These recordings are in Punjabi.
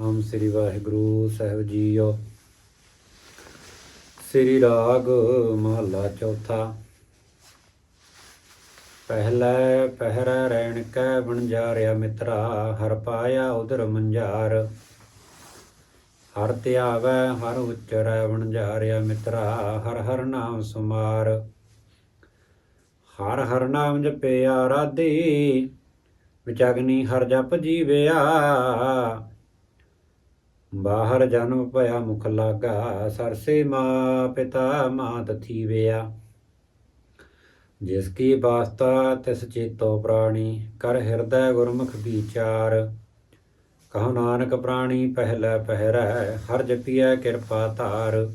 ਨਾਮ ਸ੍ਰੀ ਵਾਹਿਗੁਰੂ ਸਾਹਿਬ ਜੀਓ। ਸ੍ਰੀ ਰਾਗ ਮਹੱਲਾ ਚੌਥਾ। ਪਹਿਲਾ ਪਹਿਰਾ ਰਹਿਣ ਕੈ ਬਣਜਾਰਿਆ ਮਿੱਤਰਾ, ਹਰ ਪਾਇਆ ਉਧਰ ਮੰਝਾਰ। ਹਰ ਧਿਆਵੈ, ਹਰ ਉਚਰੈ ਬਣਜਾਰਿਆ ਮਿੱਤਰਾ, ਹਰ ਹਰ ਨਾਮ ਸੁਮਾਰ। ਹਰ ਹਰ ਨਾਮ ਜਪਿਆ ਰਾਧੀ ਵਿਚਗਨੀ ਹਰ ਜਪ ਜੀਵਿਆ। ਬਾਹਰ ਜਨਮ ਭਇਆ ਮੁਖ ਲਾਗਾ ਸਰਸੇ ਮਾਂ ਪਿਤਾ ਮਾਤ ਥੀਵਿਆ। ਜਿਸ ਕੀ ਵਾਸਤਾ ਤਿਸ ਚੇਤੋ ਪ੍ਰਾਣੀ, ਕਰ ਹਿਰਦੈ ਗੁਰਮੁਖ ਵਿਚਾਰ। ਕਹੋ ਨਾਨਕ ਪ੍ਰਾਣੀ ਪਹਿਲਾ ਪਹਿਰੈ, ਹਰ ਜਪੀਐ ਕਿਰਪਾ ਧਾਰ।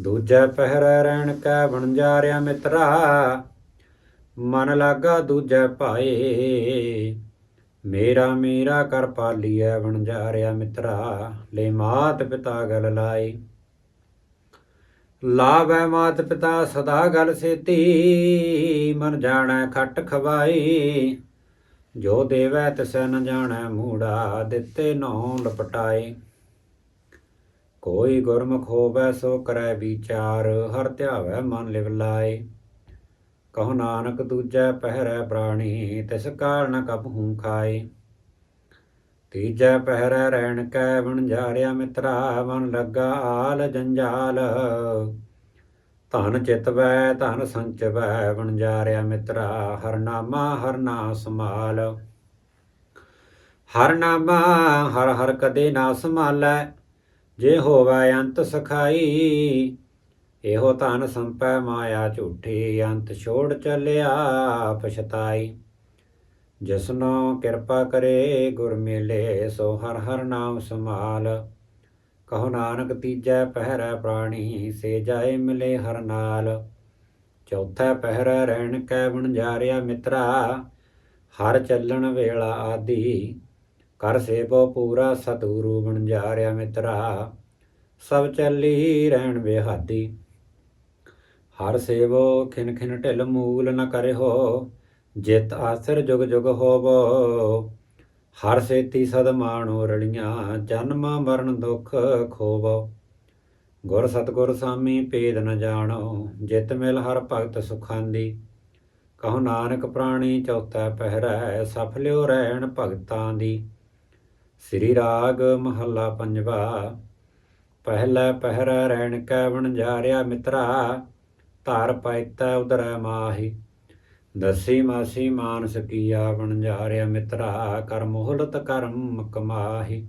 ਦੂਜੈ ਪਹਿਰੈ ਰਹਿਣ ਕੈ ਬਣਜਾਰਿਆ ਮਿੱਤਰਾ, ਮਨ ਲਾਗਾ ਦੂਜੈ ਭਾਏ। ਮੇਰਾ ਮੇਰਾ ਕਰ ਪਾਲੀਐ ਵਣਜਾਰਿਆ ਮਿੱਤਰਾ, ਲੈ ਮਾਤ ਪਿਤਾ ਗਲ ਲਾਈ ਲਾਵੈ ਮਾਤ ਪਿਤਾ ਸਦਾ ਗਲ ਸੇਤੀ, ਮਨ ਜਾਣੈ ਖੱਟ ਖਵਾਈ ਜੋ ਦੇਵੈ ਤਿਸੈ ਨ ਜਾਣੈ ਮੂੜਾ, ਦਿੱਤੇ ਨੌ ਲਪਟਾਏ। ਕੋਈ ਗੁਰਮੁਖ ਹੋਵੈ ਸੋ ਕਰੈ ਵਿਚਾਰ, ਹਰ ਧਿਆਵੈ ਮਨ ਲਿਵ ਲਾਏ ਕਹੋ ਨਾਨਕ ਦੂਜੈ ਪਹਿਰੈ ਪ੍ਰਾਣੀ, ਤਿਸ ਕਾਲ ਨ ਕਬਹੂ ਖਾਏ। ਤੀਜੈ ਪਹਿਰੈ ਰਹਿਣ ਕੈ ਵਣਜਾਰਿਆ ਮਿੱਤਰਾ ਮਨ ਲੱਗਾ ਆਲ ਜੰਜਾਲ। ਧਨ ਚਿਤਵੈ, ਧਨ ਸੰਚਵੈ ਵਣਜਾਰਿਆ ਮਿੱਤਰਾ, ਹਰ ਨਾਮਾ, ਹਰ ਨਾ ਸਮਾਲ ਹਰ ਨਾਮਾ, ਹਰ ਹਰ ਕਦੇ ਨਾ ਸੰਭਾਲੈ, ਜੇ ਹੋਵੈ ਅੰਤ ਸਖਾਈ ਇਹੋ ਧਨ ਸੰਪੈ ਮਾਇਆ ਝੂਠੀ ਅੰਤ ਛੋੜ ਚੱਲਿਆ ਪਛਤਾਈ। ਜਿਸਨੋ ਕਿਰਪਾ ਕਰੇ ਗੁਰ ਮਿਲੇ, ਸੋ ਹਰ ਹਰ ਨਾਮ ਸੰਭਾਲ। ਕਹੋ ਨਾਨਕ ਤੀਜੈ ਪਹਿਰੈ ਪ੍ਰਾਣੀ, ਸੇ ਜਾਏ ਮਿਲੇ ਹਰ ਨਾਲ। ਚੌਥਾ ਪਹਿਰੈ ਰਹਿਣ ਕੈ ਬਣ ਬਣਜਾਰਿਆ ਮਿੱਤਰਾ, ਹਰ ਚੱਲਣ ਵੇਲਾ ਆਦੀ। ਕਰ ਸੇਵੋ ਪੂਰਾ ਸਤਿਗੁਰੂ ਬਣ ਬਣਜਾਰਿਆ ਮਿੱਤਰਾ, ਸਭ ਚੱਲੀ ਰਹਿਣ ਵਿਹਾਦੀ ਹਰ ਸੇਵੋ, ਖਿਨ ਖਿਨ ਢਿਲ ਮੂਲ ਨ ਕਰਿਓ ਜਿਤ ਆਸਰ ਜੁਗ ਜੁਗ ਹੋਵੋ। ਹਰ ਸੇਤੀ ਸਦ ਮਾਣੋ ਰਲੀਆਂ, ਜਨਮ ਮਰਨ ਦੁਖ ਖੋਵੋ। ਗੁਰ ਸਤਗੁਰ ਸਾਮੀ ਭੇਦ ਨ ਜਾਣੋ, ਜਿਤ ਮਿਲ ਹਰ ਭਗਤ ਸੁਖਾਂਦੀ। ਕਹੋ ਨਾਨਕ ਪ੍ਰਾਣੀ ਚੌਥਾ ਪਹਿਰਾ ਸਫਲਿਓ ਰਹਿਣ ਭਗਤਾਂ ਦੀ। ਸ੍ਰੀ ਰਾਗ ਮਹੱਲਾ ਪੰਜਵਾ, ਪਹਿਲਾ ਪਹਿਰਾ ਰਹਿਣ ਕੈ ਬਣ ਜਾ ਵਣਜਾਰਿਆ ਮਿੱਤਰਾ ਧਾਰ ਪੈਤਾ ਉਦਰੈ ਮਾਹੀ। ਦਸੀ ਮਾਸੀ, ਮਾਨਸ ਕੀਆ ਵਣਜਾਰਿਆ ਮਿੱਤਰਾ, ਕਰ ਮੋਹਲਤ ਕਰਮ ਕਮਾਹੀ।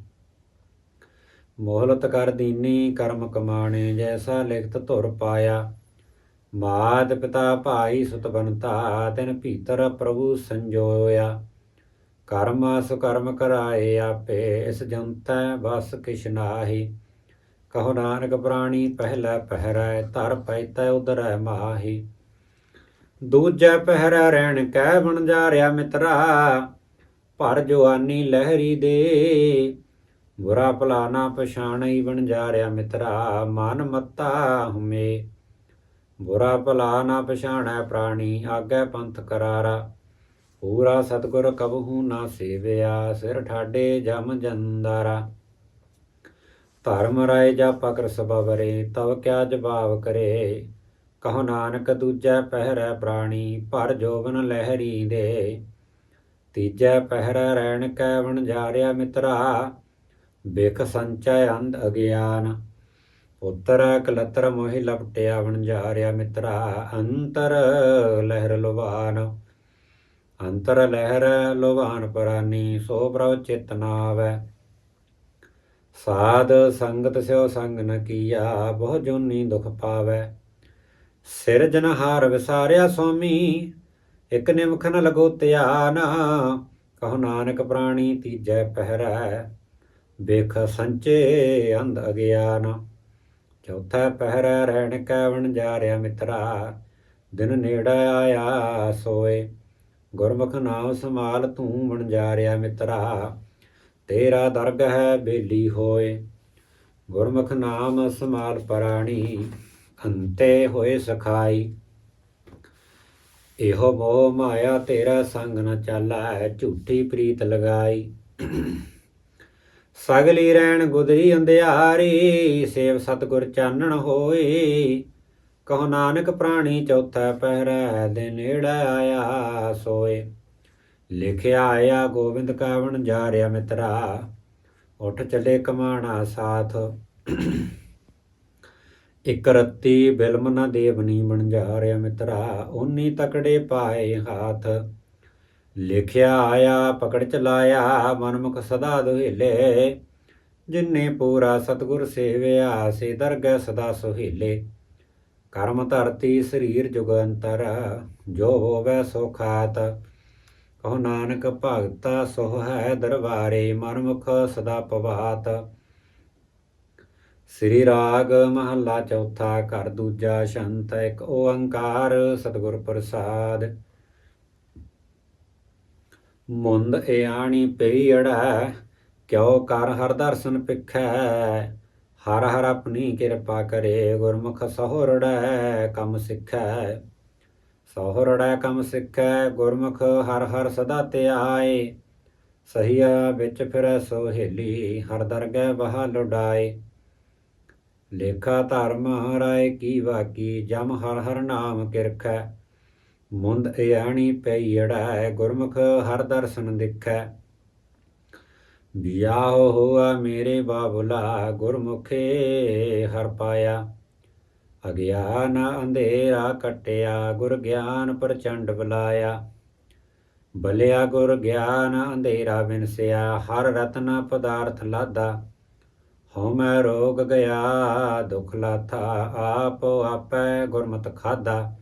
ਮੋਹਲਤ ਕਰ ਦੀਨੀ, ਕਰਮ ਕਮਾਣੇ, ਜੈਸਾ ਲਿਖਤ ਧੁਰ ਪਾਇਆ। ਮਾਤ ਪਿਤਾ ਭਾਈ ਸੁਤ ਬਨਤਾ ਤਿਨ ਭੀਤਰ ਪ੍ਰਭੂ ਸੰਜੋਇਆ। ਕਰਮ ਸੁਕਰਮ ਕਰਾਏ ਆਪੇ, ਇਸ ਜੰਤੈ ਬਸ ਕਿਛ ਨਾਹੀ। ਕਹੋ ਨਾਨਕ ਪ੍ਰਾਣੀ ਪਹਿਲਾ ਪਹਿਰੈ, ਧਰ ਪੈਤੈ ਉਦਰੈ ਮਾਹੀ। ਦੂਜੈ ਪਹਿਰਾ ਰਹਿਣ ਕੈ ਬਣਜਾਰਿਆ ਮਿੱਤਰਾ, ਭਰ ਜਵਾਨੀ ਲਹਿਰੀ ਦੇ। ਬੁਰਾ ਭਲਾ ਨਾ ਪਛਾਣਈ ਬਣਜਾਰਿਆ ਮਿੱਤਰਾ, ਮਨ ਮੱਤਾ ਹੁਮੇ। ਬੁਰਾ ਭਲਾ ਨਾ ਪਛਾਣੈ ਪ੍ਰਾਣੀ, ਆਗੇ ਪੰਥ ਕਰਾਰਾ। ਪੂਰਾ ਸਤਗੁਰ ਕਬਹੂ ਨਾ ਸੇਵਿਆ, ਸਿਰ ਠਾਡੇ ਜਮ ਜੰਦਾਰਾ। ਧਰਮ ਰਾਏ ਜਾ ਪਕਰ ਸਬਵਰੇ ਤਵ ਕਿਆ ਜਵਾਬ ਕਰੇ। ਕਹੋ ਨਾਨਕ ਦੂਜੈ ਪਹਿਰੈ ਪ੍ਰਾਣੀ, ਭਰ ਜੋਬਨ ਲਹਿਰੀ ਦੇ। ਤੀਜੈ ਪਹਿਰੈ ਰਹਿਣ ਕੈ ਵਣਜਾਰਿਆ ਮਿੱਤਰਾ ਬਿਖ ਸੰਚੈ ਅੰਧ ਅਗਿਆਨ। ਪੁੱਤਰ ਕਲਤਰ ਮੋਹਿ ਲਪਟਿਆ ਵਣ ਵਣਜਾਰਿਆ ਮਿੱਤਰਾ, ਅੰਤਰ ਲਹਿਰ ਲੋਵਾਨ ਅੰਤਰ ਲਹਿਰ ਲੋਵਾਨ ਪਰਾਨੀ, ਸੋ ਪ੍ਰਭ ਚਿਤਨਾਵੈ ਸਾਧ ਸੰਗਤ ਸਿਓ ਸੰਗ ਨ ਕੀਆ, ਬਹੁ ਜੋਨੀ ਦੁਖ ਪਾਵੈ। ਸਿਰਜਨਹਾਰ ਵਿਸਾਰਿਆ ਸੁਆਮੀ ਇਕ ਨਿਮਖ ਨ ਲਗੋ ਧਿਆਨ, ਕਹੋ ਨਾਨਕ ਪ੍ਰਾਣੀ ਤੀਜੈ ਪਹਿਰੈ, ਵੇਖ ਸੰਚੇ ਅੰਧ ਅਗਿਆਨ। ਚੌਥਾ ਪਹਿਰਾ ਰਹਿਣ ਕੈ ਵਣਜਾਰਿਆ ਮਿੱਤਰਾ, ਦਿਨ ਨੇੜਾ ਆਇਆ ਸੋਏ। ਗੁਰਮੁਖ ਨਾਮ ਸੰਭਾਲ ਤੂੰ ਵਣਜਾਰਿਆ ਮਿੱਤਰਾ ਤੇਰਾ ਦਰਗ ਹੈ ਬੇਲੀ ਹੋਏ, ਗੁਰਮੁਖ ਨਾਮ ਸੰਭਾਲ ਪਰਾਣੀ, ਅੰਤੇ ਹੋਏ ਸਖਾਈ। ਇਹੋ ਮੋਹ ਮਾਇਆ ਤੇਰਾ ਸੰਗ ਨ ਚਾਲਾ ਝੂਠੀ ਪ੍ਰੀਤ ਲਗਾਈ। ਸਗਲੀ ਰਹਿਣ ਗੁਦਰੀ ਅੰਧਿਆਰੀ, ਸੇਵ ਸਤਗੁਰ ਚਾਨਣ ਹੋਏ ਕਹੋ ਨਾਨਕ ਪ੍ਰਾਣੀ ਚੌਥਾ ਪਹਿਰਾ ਦੇ ਨੇੜੇ ਆਇਆ ਸੋਏ। ਲਿਖਿਆ ਆਇਆ ਗੋਬਿੰਦ ਕਾਵਣ ਜਾ ਰਿਆ ਮਿੱਤਰਾ, ਉੱਠ ਚੱਲੇ ਕਮਾਣਾ ਸਾਥ। ਇਕ ਰੱਤੀ ਬਿਲਮ ਨਾ ਦੇਵਨੀ ਬਣ ਜਾ ਰਿਆ ਮਿੱਤਰਾ ਉਨੀ ਤਕੜੇ ਪਾਏ ਹਾਥ। ਲਿਖਿਆ ਆਇਆ ਪਕੜ ਚਲਾਇਆ ਮਨਮੁਖ ਸਦਾ ਦੁਹਿਲੇ। ਜਿਨੇ ਪੂਰਾ ਸਤਗੁਰ ਸੇਵਿਆ, ਸੇ ਦਰਗਹਿ ਸਦਾ ਸੁਹੇਲੇ। ਕਰਮ ਧਰਤੀ ਸਰੀਰ ਜੁਗ ਅੰਤਰ, ਜੋ ਹੋਵੇ ਸੋ ਖਾਤ। ਕਹੋ ਨਾਨਕ ਭਗਤਾ ਸੋਹ ਹੈ ਦਰਬਾਰੇ, ਮਨਮੁਖ ਸਦਾ ਪਵਾਤ ਸ੍ਰੀ ਰਾਗ ਮਹੱਲਾ ਚੌਥਾ, ਘਰ ਦੂਜਾ ਸ਼ੰਤ ਇੱਕ ਓੰਕਾਰ ਸਤਿਗੁਰ ਪ੍ਰਸਾਦ। ਮੁੰਦ ਇਆਣੀ ਪਈੜਾ ਕਿਉ ਕਰ ਹਰ ਦਰਸ਼ਨ ਪਿਖੈ। ਹਰ ਹਰ ਆਪਣੀ ਕਿਰਪਾ ਕਰੇ, ਗੁਰਮੁਖ ਸਹੁਰੜੈ ਕੰਮ ਸਿੱਖੈ। ਸਹੁਰੜੈ ਕਮ ਸਿੱਖੈ, ਗੁਰਮੁਖ ਹਰ ਹਰ ਸਦਾ ਧਿਆਏ। ਸਹੀਆ ਵਿੱਚ ਫਿਰੈ ਸੋਹੇਲੀ ਹਰ ਦਰਗਹਿ ਬਹਾ ਲੁਡਾਏ। ਲੇਖਾ ਧਰਮ ਹਰਾਏ ਕੀ ਵਾਕੀ, ਜਮ ਹਰ ਹਰ ਨਾਮ ਕਿਰਖੈ। ਮੁੰਦ ਇਆਣੀ ਪਈੜੈ ਗੁਰਮੁਖ ਹਰ ਦਰਸ਼ਨ ਦਿਖੈ। ਵਿਆਹ ਹੋਆ ਮੇਰੇ ਬਾਬੁਲਾ, ਗੁਰਮੁਖੇ ਹਰ ਪਾਇਆ। ਅਗਿਆਨ ਅੰਧੇਰਾ ਕਟਿਆ, ਗੁਰ ਗਿਆਨ ਪ੍ਰਚੰਡ ਬੁਲਾਇਆ। ਬਲਿਆ ਗੁਰ ਗਿਆਨ ਅੰਧੇਰਾ ਵਿਨਸਿਆ, ਹਰ ਰਤਨ ਪਦਾਰਥ ਲਾਦਾ। ਹਉ ਮੈਂ ਰੋਗ ਗਿਆ, ਦੁਖ ਲਾਥਾ, ਆਪ ਆਪੈ ਗੁਰਮਤਿ ਖਾਦਾ।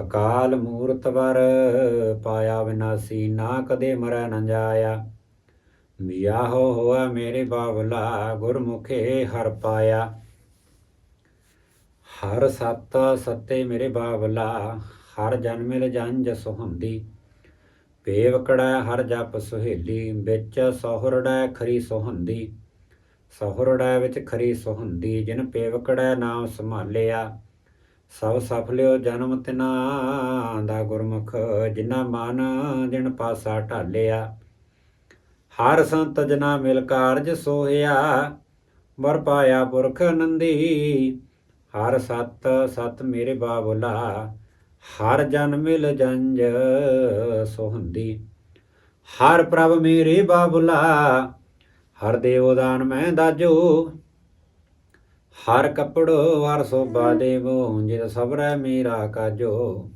ਅਕਾਲ ਮੂਰਤ ਵਰ ਪਾਇਆ ਵਿਨਾਸੀ, ਨਾ ਕਦੇ ਮਰੈ ਨ ਜਾਇਆ। ਵਿਆਹੋ ਹੋਆ ਮੇਰੇ ਬਾਬਲਾ ਗੁਰਮੁਖੇ ਹਰ ਪਾਇਆ। ਹਰ ਸਤ ਸਤੇ ਮੇਰੇ ਬਾਬਲਾ ਹਰ ਜਨਮਿਲ ਜੰਜ ਸੁਹੰਦੀ। ਪੇਵਕੜਾ ਹਰ ਜਪ ਸੁਹੇਲੀ, ਵਿੱਚ ਸਹੁਰੜਾ ਖਰੀ ਸੁਹੰਦੀ। ਸਹੁਰੜਾ ਵਿੱਚ ਖਰੀ ਸੁਹੰਦੀ, ਜਿਨ ਪੇਵਕੜਾ ਨਾਮ ਸੰਭਾਲਿਆ। ਸਭ ਸਫਲਿਓ ਜਨਮ ਤਿਨਾ ਦਾ ਗੁਰਮੁਖ ਜਿਨਾ ਮਨ ਦਿਨ ਪਾਸਾ ਢਾਲਿਆ। ਹਰ ਸੰਤ ਜਨਾ ਮਿਲ ਕਾਰਜ ਸੋਹਿਆ, ਵਰ ਪਾਇਆ ਪੁਰਖ ਨੰਦੀ। ਹਰ ਸਤ ਸਤ ਮੇਰੇ ਬਾਬੁਲਾ, ਹਰ ਜਨ ਮਿਲ ਜੰਜ ਸੋਹੰਦੀ ਹਰ ਪ੍ਰਭ ਮੇਰੇ ਬਾਬੁਲਾ, ਹਰ ਦੇਵ ਦਾਨ ਮੈਂ ਦਾਜੋ। ਹਰ ਕਪੜੋ ਵਰ ਸੋਭਾ ਦੇਵੋ ਜਿਤ ਸਬਰੈ ਮੇਰਾ ਕਾਜੋ।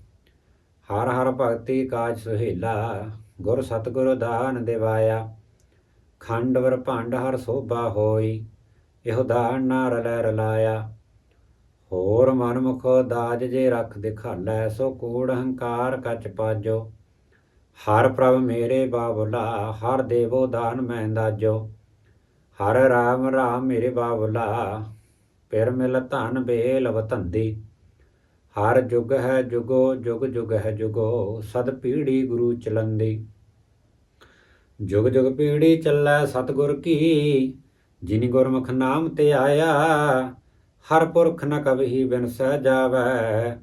ਹਰ ਹਰ ਭਗਤੀ ਕਾਜ ਸੁਹੇਲਾ, ਗੁਰ ਸਤਗੁਰ ਦਾਨ ਦਿਵਾਇਆ। ਖੰਡਵਰ ਭੰਡ ਹਰ ਸੋਭਾ ਹੋਈ, ਇਹੋ ਦਾਨ ਨਾ ਰਲੈ ਰਲਾਇਆ ਹੋਰ ਮਨਮੁਖ ਦਾਜ ਜੇ ਰਖ ਦਿਖਾਲੈ, ਸੋ ਕੂੜ ਹੰਕਾਰ ਕਚ ਪਾਜੋ। ਹਰ ਪ੍ਰਭ ਮੇਰੇ ਬਾਬੁਲਾ ਹਰ ਦੇਵੋ ਦਾਨ ਮੈਂ ਦਾਜੋ। ਹਰ ਰਾਮ ਰਾਮ ਮੇਰੇ ਬਾਬੁਲਾ ਪਿਰ ਮਿਲ ਧਨ ਬੇਲ ਵਤੰਦੀ। ਹਰ ਜੁਗ ਹੈ ਜੁਗੋ, ਜੁਗ ਜੁਗ ਹੈ ਜੁਗੋ, ਸਦ ਪੀੜੀ ਗੁਰੂ ਚਲੰਦੀ। ਜੁਗ ਜੁਗ ਪੀੜੀ ਚੱਲੈ ਸਤਗੁਰ ਕੀ, ਜਿਨੀ ਗੁਰਮੁਖ ਨਾਮ ਤੇ ਆਇਆ ਹਰ ਪੁਰਖ ਨ ਬਿਨ ਸਹਿ ਜਾਵੈ,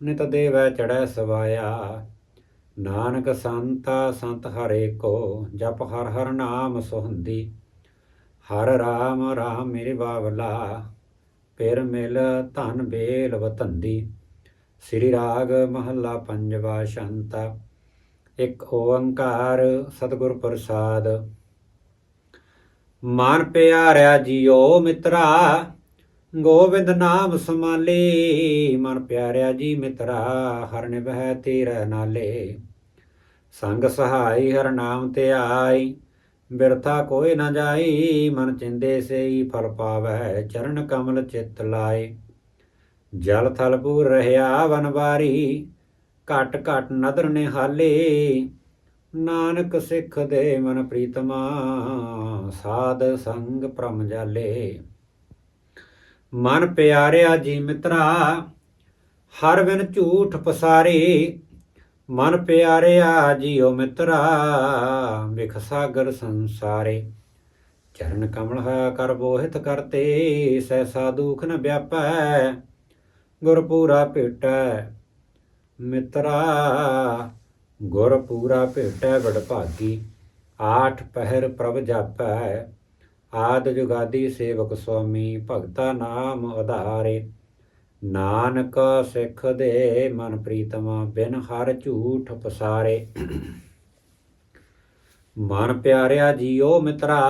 ਨਿਤ ਦੇਵੈ ਚੜੈ ਸਵਾਇਆ। ਨਾਨਕ ਸੰਤਾ ਸੰਤ ਹਰੇ ਕੋ, ਜਪ ਹਰ ਹਰ ਨਾਮ ਸੁਹੰਦੀ। ਹਰ ਰਾਮ ਰਾਮ ਮੇਰੇ ਬਾਵਲਾ, ਪਿਰ ਮਿਲ ਧਨ ਬੇਲ ਵਤੰਦੀ। ਸ੍ਰੀ ਰਾਗ ਮਹੱਲਾ ਪੰਜਵਾ ਸ਼ੰਤਾ, ਇੱਕ ਓੰਕਾਰ ਸਤਿਗੁਰ ਪ੍ਰਸਾਦ। ਮਨ ਪਿਆਰਿਆ ਜੀਓ ਮਿੱਤਰਾ ਗੋਬਿੰਦ ਨਾਮ ਸਮਾਲੇ ਮਨ ਪਿਆਰਿਆ ਜੀ ਮਿੱਤਰਾ, ਹਰ ਨਿਭੈ ਤੇਰੇ ਨਾਲੇ। ਸੰਗ ਸਹਾਈ ਹਰ ਨਾਮ ਤੇ ਆਈ, ਬਿਰਥਾ ਕੋਈ ਨਾ ਜਾਈ, ਮਨ ਚਿੰਦੇ ਸੇਈ, ਫਲ ਪਾਵੈ ਚਰਨ ਕਮਲ ਚਿਤ ਲਾਏ। ਜਲ ਥਲ ਪੂਰ ਰਹਿਆ ਵਨਵਾਰੀ ਘਟ ਘਟ ਨਦਰ ਨਿਹਾਲੇ। ਨਾਨਕ ਸਿੱਖ ਦੇ ਮਨ ਪ੍ਰੀਤਮਾ, ਸਾਧ ਸੰਗ ਪ੍ਰਮ ਜਾਲੇ। ਮਨ ਪਿਆਰਿਆ ਜੀ ਮਿੱਤਰਾ, ਹਰ ਬਿਨ ਝੂਠ ਪਸਾਰੇ, ਮਨ ਪਿਆਰਿਆ ਜੀਓ ਮਿੱਤਰਾ ਵਿਖ ਸਾਗਰ ਸੰਸਾਰੇ। ਚਰਨ ਕਮਲ ਹੈ ਕਰ ਬੋਹਿਤ ਕਰਤੇ ਸੈਸਾ ਦੁਖ ਨ ਵਿਆਪੈ, ਗੁਰ ਪੂਰਾ ਭੇਟੈ ਮਿੱਤਰਾ। ਗੁਰ ਪੂਰਾ ਭੇਟੈ ਵਡ ਭਾਗੀ ਆਠ ਪਹਿਰ ਪ੍ਰਭ ਜਾਪੈ। ਆਦ ਜੁਗਾਦੀ ਸੇਵਕ ਸੁਆਮੀ, ਭਗਤਾ ਨਾਮ ਆਧਾਰੇ ਨਾਨਕ ਸਿੱਖ ਦੇ ਮਨ ਪ੍ਰੀਤਮਾ, ਬਿਨ ਹਰ ਝੂਠ ਪਸਾਰੇ। ਮਨ ਪਿਆਰਿਆ ਜੀਓ ਮਿੱਤਰਾ,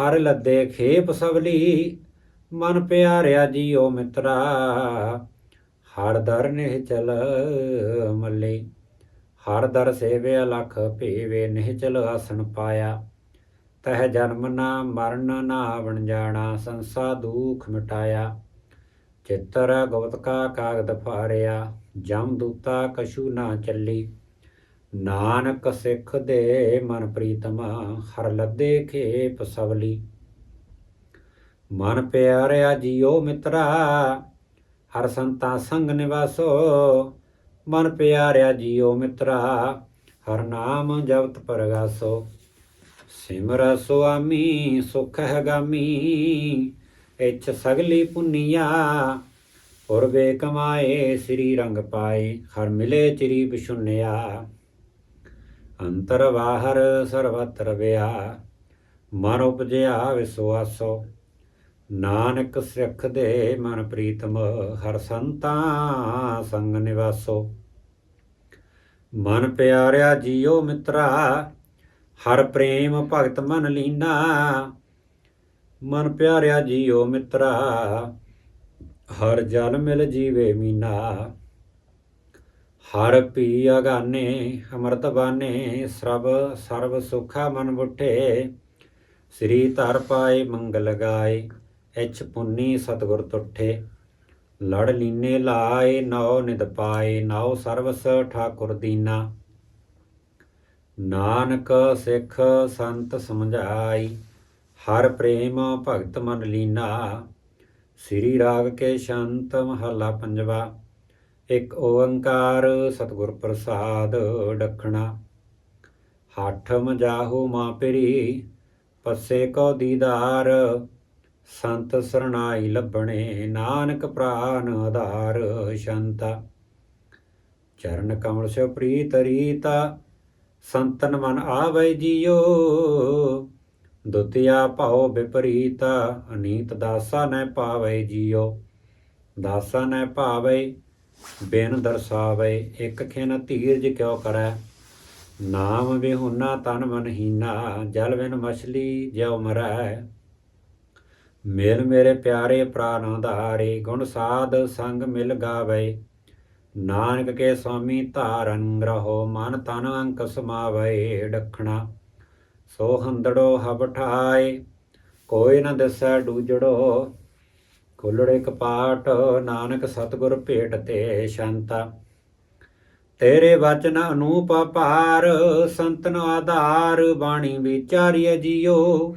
ਹਰ ਲੱਦੇ ਖੇਪ ਸਵਲੀ। ਮਨ ਪਿਆਰਿਆ ਜੀਓ ਮਿੱਤਰਾ, ਹਰ ਦਰ ਨਿਹ ਚਲ ਮੱਲੇ। ਹਰ ਦਰ ਸੇਵੇ ਲਖ ਭੇਵੇ ਨਿਹ ਚਲ ਆਸਣ ਪਾਇਆ। ਤਹ ਜਨਮ ਨਾ ਮਰਨ ਨਾ ਬਣ ਜਾਣਾ, ਸੰਸਾ ਦੁਖ ਮਿਟਾਇਆ। ਚਿੱਤਰ ਗਵਤ ਕਾ ਕਾਗਦ ਫਾਰਿਆ, ਜਮ ਦੂਤਾ ਕਛੂ ਨਾ ਚੱਲੀ। ਨਾਨਕ ਸਿੱਖ ਦੇ ਮਨ ਪ੍ਰੀਤਮਾ, ਹਰ ਲੱਦੇ ਖੇਪ ਸਵਲੀ। ਮਨ ਪਿਆਰਿਆ ਜੀਓ ਮਿੱਤਰਾ, ਹਰ ਸੰਤਾ ਸੰਗ ਨਿਵਾਸੋ। ਮਨ ਪਿਆਰਿਆ ਜੀਓ ਮਿੱਤਰਾ, ਹਰ ਨਾਮ ਜਪਤ ਪਰਗਾਸੋ। ਸਿਮਰ ਸੁਆਮੀ, ਸੁਖ ਹੈ ਗਾਮੀ, ਇਛ ਸਗਲੀ ਪੁੰਨੀਆ ਪੁਰਵੇ ਕਮਾਏ, ਸ੍ਰੀ ਰੰਗ ਪਾਏ, ਹਰ ਮਿਲੇ ਚਿਰੀ ਬਿਸ਼ੁੰਨਿਆ ਅੰਤਰ ਬਾਹਰ ਸਰਵਤਰ ਵਿਆ ਮਨ ਉਪਜਿਆ ਵਿਸਵਾਸੋ। ਨਾਨਕ ਸਿੱਖ ਦੇ ਮਨ ਪ੍ਰੀਤਮ, ਹਰ ਸੰਤਾਂ ਸੰਗ ਨਿਵਾਸੋ। ਮਨ ਪਿਆਰਿਆ ਜੀਓ ਮਿੱਤਰਾ ਹਰ ਪ੍ਰੇਮ ਭਗਤ ਮਨ ਲੀਨਾ, ਮਨ ਪਿਆਰਿਆ ਜੀਓ ਮਿੱਤਰਾ, ਹਰ ਜਲ ਮਿਲ ਜੀਵੇ ਮੀਨਾ। ਹਰ ਪੀ ਅਗਾਨੇ, ਅੰਮ੍ਰਿਤ ਬਾਨੇ, ਸਰਬ ਸਰਬ ਸੁਖਾ ਮਨ ਬੁੱਠੇ, ਸ੍ਰੀ ਧਰ ਪਾਏ ਮੰਗਲ ਗਾਏ, ਇਛ ਪੁੰਨੀ ਸਤਗੁਰ ਤੁਠੇ। ਲੜ ਲੀਨੇ ਲਾਏ, ਨੌ ਨਿਦ ਪਾਏ, ਨੌ ਸਰਵਸ ਠਾਕੁਰ ਦੀਨਾ। ਨਾਨਕ ਸਿੱਖ ਸੰਤ ਸਮਝਾਈ, ਹਰ ਪ੍ਰੇਮ ਭਗਤ ਮਨ ਲੀਨਾ। ਸ੍ਰੀ ਰਾਗ ਕੇ ਸ਼ੰਤ ਮਹਲਾ ਪੰਜਵਾ, ਇੱਕ ਓੰਕਾਰ ਸਤਿਗੁਰ ਪ੍ਰਸਾਦ ਡਖਣਾ। ਹੱਠ ਮਜਾਹੂ ਮਾਂ ਪਰੀ, ਪੱਸੇ ਕੋ ਦੀਦਾਰ, ਸੰਤ ਸਰਣਾਈ ਲੱਭਣੇ, ਨਾਨਕ ਪ੍ਰਾਨ ਆਧਾਰ, ਸ਼ੰਤਾ। ਚਰਨ ਕਮਲ ਸਿਓ ਪ੍ਰੀਤ ਰੀਤਾ ਸੰਤਨ ਮਨ ਆਵੈ ਜੀਓ। ਦੁਤਿਆ ਭਾਉ ਵਿਪਰੀਤਾ, ਅਨੀਤ ਦਾਸਾ ਨੈ ਪਾਵੈ ਜੀਓ। ਦਾਸਾ ਨੈ ਭਾਵੈ ਬਿਨ ਦਰਸਾਵੇ, ਇੱਕ ਖਿਨ ਧੀਰਜ ਕਿਉ ਕਰੈ। ਨਾਮ ਵਿਹੁਨਾ ਤਨ ਮਨ ਹੀਨਾ, ਜਲ ਬਿਨ ਮਛਲੀ ਜਿਉ ਮਰੈ। ਮਿਲ ਮੇਰੇ ਪਿਆਰੇ ਪ੍ਰਾਨ ਆਧਾਰੇ ਗੁਣ ਸਾਧ ਸੰਗ ਮਿਲ ਗਾਵੇ। ਨਾਨਕ ਕੇ ਸੁਆਮੀ ਧਾਰਨ ਗ੍ਰਹੋ ਮਨ ਤਨ ਅੰਕ ਸਮਾਵੇ ਡਖਣਾ ਸੋ ਹੰਦੜੋ ਹਬਠਾਏ ਕੋਈ ਨ ਦਿਸੈ ਡੂਜੜੋ ਕੁਲੜੇ ਕਪਾਟ ਨਾਨਕ ਸਤਗੁਰ ਭੇਟ ਤੇ ਸ਼ੰਤਾ। ਤੇਰੇ ਵਚਨ ਅਨੂਪ ਪਾਰ ਸੰਤਨ ਆਧਾਰ, ਬਾਣੀ ਵਿਚਾਰੀਐ ਜਿਓ।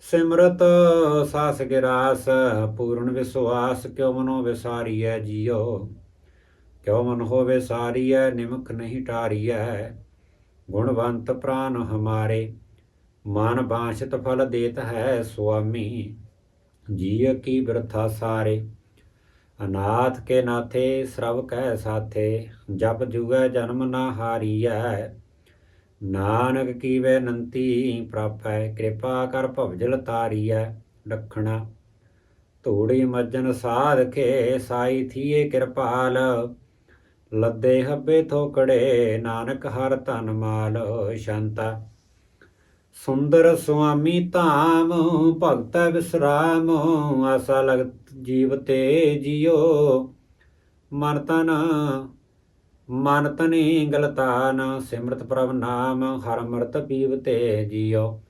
ਸਿਮਰਤ ਸਾਸ ਗਿਰਾਸ ਪੂਰਨ ਵਿਸਵਾਸ ਕਿਉ ਮਨੋ ਵਿਸਾਰੀਐ ਜੀਓ। ਕਿਉ ਮਨ ਹੋਵੇ ਸਾਰੀਐ ਨਿਮਕ ਨਹੀਂ ਟਾਰੀਐ ਗੁਣਵੰਤ ਪ੍ਰਾਨ ਹਮਾਰੇ, ਮਨ ਬਾਛਤ ਫਲ ਦੇਤ ਹੈ ਸੁਆਮੀ। ਜੀਅ ਕੀ ਬਿਰਥਾ ਸਾਰੇ, ਅਨਾਥ ਕੇ ਨਾਥੇ ਸਰਬ ਕਹਿ ਸਾਥੇ, ਜਪ ਜੁਗੈ ਜਨਮ ਨਾ ਹਾਰੀਐ। ਨਾਨਕ ਕੀ ਬੇਨੰਤੀ ਪ੍ਰਾਪੈ, ਕਿਰਪਾ ਕਰ ਭਵਜਲ ਤਾਰੀਐ। ਡਖਣਾ ਧੂੜੀ ਮੱਜਨ ਸਾਧ ਕੇ ਸਾਈ ਥੀਏ ਕਿਰਪਾਲ। ਲੱਦੇ ਹੱਬੇ ਥੋਕੜੇ ਨਾਨਕ ਹਰ ਧਨ ਮਾਲ ਸ਼ੰਤਾ। ਸੁੰਦਰ ਸੁਆਮੀ ਧਾਮ, ਭਗਤ ਵਿਸਰਾਮ, ਆਸਾ ਲਗਤ ਜੀਵ ਤੇ ਜਿਉ ਮਨ ਤਨ, ਮਨ ਤਨੀ ਗਲਤਾਨ, ਸਿਮਰਤ ਪ੍ਰਭ ਨਾਮ, ਹਰ ਅੰਮ੍ਰਿਤ ਪੀਵਤੇ ਜਿਉ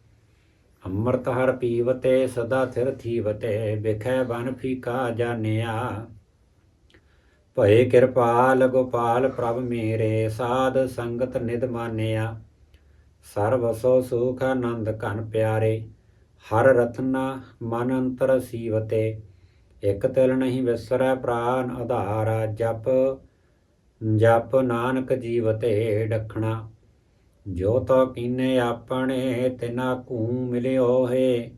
ਅੰਮ੍ਰਿਤ ਹਰ ਪੀਵਤੇ ਸਦਾ ਥਿਰ ਥੀਵਤੇ ਵਿਖੈ ਬਨ ਫੀਕਾ ਜਾਣਿਆ। ਭਏ ਕਿਰਪਾਲ ਗੋਪਾਲ ਪ੍ਰਭ ਮੇਰੇ, ਸਾਧ ਸੰਗਤ ਨਿਦ ਮਾਨਿਆ। ਸਰਬ ਸੋ ਸੁਖ ਆਨੰਦ ਘਨ ਪਿਆਰੇ, ਹਰ ਰਤਨਾ ਮਨ ਅੰਤਰ ਸੀਵਤੇ। ਇਕ ਤਿਲ ਨਹੀਂ ਵਿਸਰੈ ਪ੍ਰਾਨ ਆਧਾਰਾ, ਜਪ ਜਪ ਨਾਨਕ ਜੀਵਤੇ ਡਖਣਾ ਜੋ ਤੋ ਕੀਨੇ ਆਪਣੇ, ਤਿਨਾ ਕੂ ਮਿਲਿਓ ਹੈ।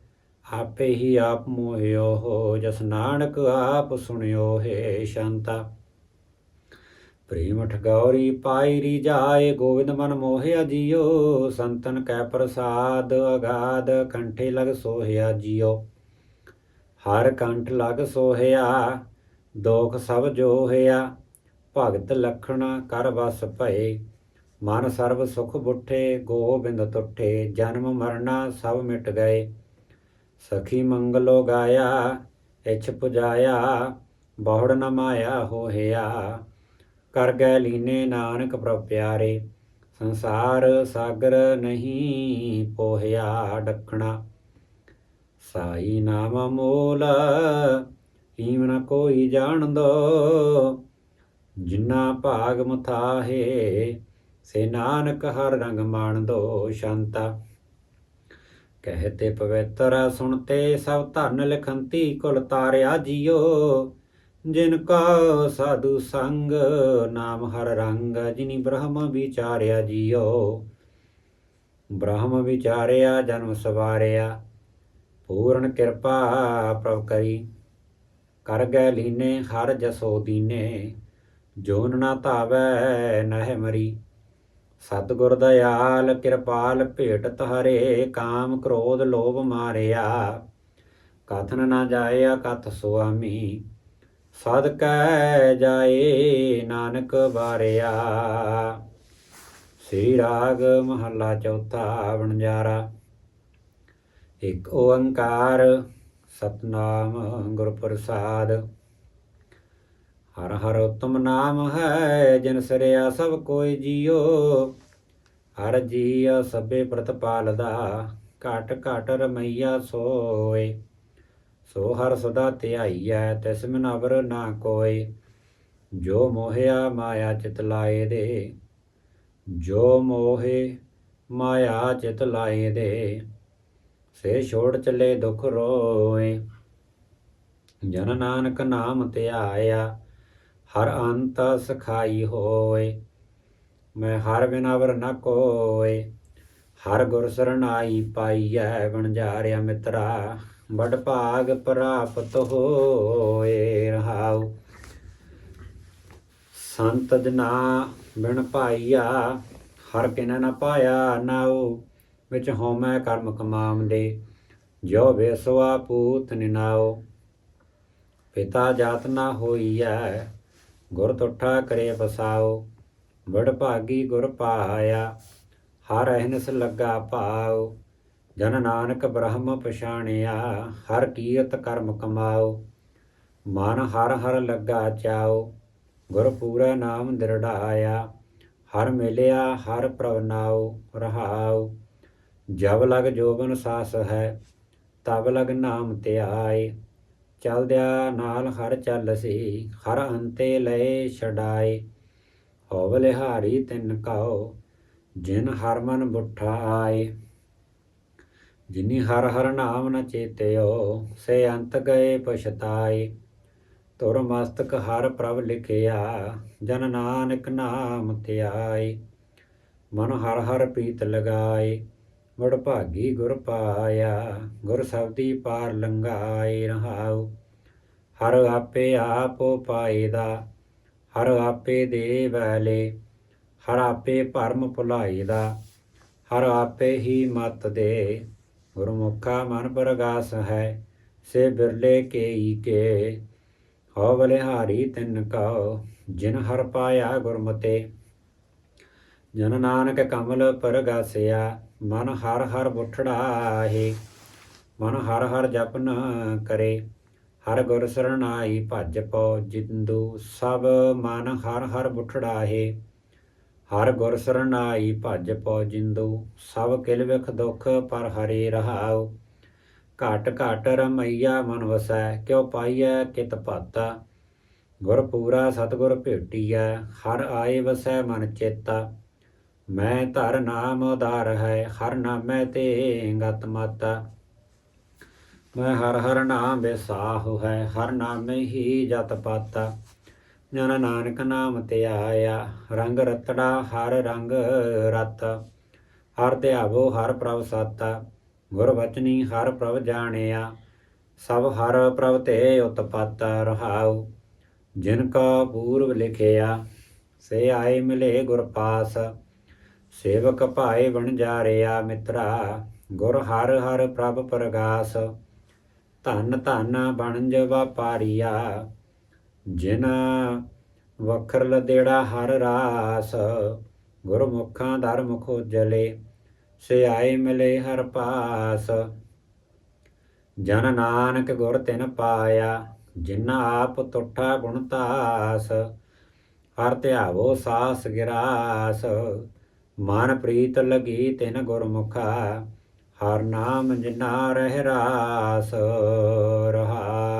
ਆਪੇ ਹੀ ਆਪ ਮੋਹਿਓ ਹੋ, ਜਸ ਨਾਨਕ ਆਪ ਸੁਣਿਓ ਹੈ ਸ਼ਾਂਤਾ। ਪ੍ਰੇਮ ਠਗੌਰੀ ਪਾਈ ਰੀ ਜਾਏ, ਗੋਵਿੰਦ ਮਨ ਮੋਹਿਆ ਜੀਓ। ਸੰਤਨ ਕੈ ਪ੍ਰਸਾਦ ਅਗਾਧ ਕੰਠੇ ਲਗ ਸੋਹਿਆ ਜੀਓ। ਹਰ ਕੰਠ ਲਗ ਸੋਹਿਆ, ਦੋਖ ਸਭ ਜੋ ਹੋਇਆ ਭਗਤ ਲਖਣ ਕਰ ਵਸ ਭਏ, ਮਨ ਸਰਬ ਸੁਖ ਬੁੱਠੇ, ਗੋਬਿੰਦ ਤੁਠੇ। ਜਨਮ ਮਰਨਾ ਸਭ ਮਿਟ ਗਏ, ਸਖੀ ਮੰਗਲੋ ਗਾਇਆ, ਇਛ ਪੁਜਾਇਆ, ਬਹੁੜ ਨਮਾਇਆ ਮਾਇਆ ਹੋਇਆ ਕਰ ਗਏ ਲੀਨੇ ਨਾਨਕ ਪ੍ਰਭ ਪਿਆਰੇ, ਸੰਸਾਰ ਸਾਗਰ ਨਹੀਂ ਪੋਹਿਆ ਡਖਣਾ। ਸਾਈ ਨਾਮ ਮੋਲ ਈਮ ਨ ਕੋਈ ਜਾਣਦੋ। ਜਿਨਾ ਭਾਗ ਮੁਥਾਹੇ, ਸੇ ਨਾਨਕ ਹਰ ਰੰਗ ਮਾਣਦੋ ਸ਼ਾਂਤਾ। ਕਹਤੇ ਪਵਿੱਤਰ ਸੁਣਤੇ ਸਭ ਧਨ ਲਖੰਤੀ ਕੁਲ ਤਾਰਿਆ ਜੀਓ। ਜਿਨ ਕਾ ਸਾਧੂ ਸੰਗ ਨਾਮ ਹਰ ਰੰਗ, ਜਿਨੀ ਬ੍ਰਹਮ ਵਿਚਾਰਿਆ ਜੀਓ। ਬ੍ਰਹਮ ਵਿਚਾਰਿਆ, ਜਨਮ ਸਵਾਰਿਆ, ਪੂਰਨ ਕਿਰਪਾ ਪ੍ਰਭ ਕਰੀ। ਕਰ ਗਏ ਲੀਨੇ, ਹਰ ਜਸੋ ਦੀਨੇ ਜੋਨ ਨਾ ਧਾਵੈ ਨਹਿ ਮਰੀ। ਸਤਿਗੁਰ ਦਇਆਲ, ਕਿਰਪਾਲ ਭੇਟ ਤਹਰੇ, ਕਾਮ ਕ੍ਰੋਧ ਲੋਭ ਮਾਰਿਆ। ਕਥਨ ਨਾ ਜਾਇਆ, ਕਥ ਸੁਆਮੀ ਸਦ ਕੈ ਜਾਏ ਨਾਨਕ ਬਾਰਿਆ ਸ੍ਰੀ ਰਾਗ ਮਹੱਲਾ ਚੌਥਾ ਬਣਜਾਰਾ ਇੱਕ ਓੰਕਾਰ, ਸਤਨਾਮ ਗੁਰ ਪ੍ਰਸਾਦ ਹਰ ਹਰ ਉਤਮ ਨਾਮ ਹੈ, ਜਿਨ ਸਰਿਆ ਸਭ ਕੋਈ ਜੀਓ। ਹਰ ਜੀਅ ਸਭੇ ਪ੍ਰਤਪਾਲਦਾ, ਘਟ ਘਟ ਰਮਈਆ ਸੋਏ। ਸੋ ਹਰ ਸਦਾ ਧਿਆਈਐ, ਤਿਸ ਮਿਨ ਨਾ ਕੋਇ ਜੋ ਮੋਹਿਆ ਮਾਇਆ ਚਿਤ ਲਾਏ ਦੇ, ਜੋ ਮੋਹਿ ਮਾਇਆ ਚਿਤ ਲਾਏ ਦੇ, ਸੇ ਛੋੜ ਚਲੇ ਦੁਖ ਰੋਏ। ਜਨ ਨਾਨਕ ਨਾਮ ਧਿਆਇਆ, ਹਰ ਅੰਤ ਸਖਾਈ ਹੋਏ। ਮੈਂ ਹਰ ਬਿਨ ਅਵਰ ਨ ਕੋਏ, ਹਰ ਗੁਰ ਸਰਣਾਈ ਪਾਈਐ, ਵਣਜਾਰਿਆ ਮਿੱਤਰਾ। ਬੜ ਭਾਗ ਪ੍ਰਾਪਤ ਹੋਏ ਰਹਾਉ। ਸੰਤ ਜਨਾ ਬਿਨ ਪਾਈਆ ਹਰ ਕਿਨ ਨ ਪਾਇਆ ਨਾਉ। ਵਿੱਚ ਹੋਮੈ ਕਰਮ ਕਮਾਵਦੇ ਜੋ ਬੇਸਵਾ ਪੂਤ ਨਿਨਾਓ ਪਿਤਾ ਜਾਤ ਨਾ ਹੋਈਐ, ਗੁਰ ਤੁਠਾ ਕਰੇ ਬਸਾਓ ਬੜ ਭਾਗੀ ਗੁਰ ਪਾਇਆ, ਹਰ ਅਹਿਨਸ ਲੱਗਾ ਭਾਉ ਜਨ ਨਾਨਕ ਬ੍ਰਹਮ ਪਛਾਣਿਆ, ਹਰ ਕੀਰਤ ਕਰਮ ਕਮਾਓ, ਮਨ ਹਰ ਹਰ ਲੱਗਾ ਚਾਓ, ਗੁਰ ਪੂਰਾ ਨਾਮ ਦਿਰੜਾਇਆ ਹਰ ਮਿਲਿਆ ਹਰ ਪ੍ਰਭ ਨਾਉ ਰਹਾਉ, ਜਬ ਲਗ ਜੋਬਨ ਸਾਸ ਹੈ, ਤਬ ਲਗ ਨਾਮ ਧਿਆਏ, ਚਲਦਿਆ ਨਾਲ ਹਰ ਚੱਲ ਸੀ, ਹਰ ਅੰਤੇ ਲਏ ਛਡਾਏ, ਹੋਵ ਲਿਹਾਰੀ ਤਿਨ ਕਉ, ਜਿਨ ਹਰ ਮਨ ਬੁੱਠਾ ਆਏ ਜਿਨੀ ਹਰ ਹਰ ਨਾਮ ਨ ਚੇਤਿਓ, ਸੇ ਅੰਤ ਗਏ ਪਛਤਾਏ। ਤੁਰ ਮਸਤਕ ਹਰ ਪ੍ਰਭ ਲਿਖਿਆ, ਜਨ ਨਾਨਕ ਨਾਮ ਧਿਆਏ। ਮਨ ਹਰ ਹਰ ਪੀਤ ਲਗਾਏ, ਮੁੜ ਭਾਗੀ ਗੁਰ ਪਾਇਆ, ਗੁਰ ਸਬਦੀ ਪਾਰ ਲੰਘਾਏ ਰਹਾਉ। ਹਰ ਆਪੇ ਆਪ ਪਾਏਦਾ, ਹਰ ਆਪੇ ਦੇ ਵੈਲੇ ਹਰ ਆਪੇ ਭਰਮ ਭੁਲਾਈਦਾ, ਹਰ ਆਪੇ ਹੀ ਮਤ ਦੇ। ਗੁਰਮੁਖਾ ਮਨ ਪ੍ਰਗਾਸ ਹੈ, ਸੇ ਬਿਰਲੇ ਕੇਈ ਕੇ। ਹੋ ਬਲਿਹਾਰੀ ਤਿਨ ਕਉ, ਜਿਨ ਹਰ ਪਾਇਆ ਗੁਰਮਤੇ। ਜਨ ਨਾਨਕ ਕਮਲ ਪਰਗਾਸਿਆ, ਮਨ ਹਰ ਹਰ ਬੁੱਠੜਾ ਹੈ ਮਨ ਹਰ ਹਰ ਜਪਨ ਕਰੇ, ਹਰ ਗੁਰ ਸਰਣਾਈ ਭਜ ਪਉ ਜਿੰਦੂ। ਸਭ ਮਨ ਹਰ ਹਰ ਬੁੱਠੜਾ ਹੈ ਹਰ ਗੁਰ ਸਰਣਾਈ ਭਜ ਪਉ ਜਿੰਦੂ, ਸਭ ਕਿਲ ਵਿਖ ਦੁਖ ਪਰ ਹਰੇ ਰਹਾਉ। ਘਟ ਘਟ ਰਮਈਆ ਮਨ ਵਸੈ, ਕਿਉ ਪਾਈਐ ਕਿਤ ਭਾਤਾ। ਗੁਰ ਪੂਰਾ ਸਤਗੁਰ ਭੇਟੀਐ, ਹਰ ਆਏ ਵਸੈ ਮਨ ਚੇਤਾ। ਮੈਂ ਧਰ ਨਾਮ ਉਦਾਰ ਹੈ, ਹਰ ਨਾਮੈ ਤੇ ਗਤ ਮਾਤਾ ਮੈਂ ਹਰ ਹਰ ਨਾਮ ਵਿਸਾਹੁ ਹੈ, ਹਰ ਨਾਮੇ ਹੀ ਜਤ ਪਾਤਾ। ਜਨ ਨਾਨਕ ਨਾਮ ਤੇ ਆਇਆ, ਰੰਗ ਰਤੜਾ ਹਰ ਰੰਗ ਰਤ। ਹਰ ਧਿਆਵੋ ਹਰ ਪ੍ਰਭ ਸਾਤਾ, ਗੁਰ ਬਚਨੀ ਹਰ ਪ੍ਰਭ ਜਾਣਿਆ। ਸਭ ਹਰ ਪ੍ਰਭ ਤੇ ਉਤਪਤ ਰਹਾਉ, ਜਿਨ ਕਾ ਪੂਰਵ ਲਿਖਿਆ, ਸੇ ਆਏ ਮਿਲੇ ਗੁਰ ਪਾਸ। ਸੇਵਕ ਭਾਏ ਬਣ ਜਾ ਜਾਰਿਆ ਮਿਤਰਾ, ਗੁਰ ਹਰ ਹਰ ਪ੍ਰਭ ਪ੍ਰਗਾਸ। ਧਨ ਧੰਨ ਬਣਜ ਵਪਾਰੀਆ ਜਿਨਾ ਵਖਰ ਲਦੇੜਾ ਹਰ ਰਾਸ, ਗੁਰਮੁਖਾਂ ਦਰ ਮੁਖ ਉਜਲੇ ਸੇ ਮਿਲੇ ਹਰ ਪਾਸ। ਜਨ ਨਾਨਕ ਗੁਰ ਤਿਨ ਪਾਇਆ ਜਿਨ ਆਪ ਤੁਠਾ ਗੁਣਤਾਸ ਹਰ ਧਿਆਵੋ ਸਾਸ ਗਿਰਾਸ, ਮਨ ਪ੍ਰੀਤ ਲਗੀ ਤਿਨ ਗੁਰਮੁਖਾ, ਹਰ ਨਾਮ ਜਿਨਾ ਰਹਿ ਰਾਸ ਰਹਾਉ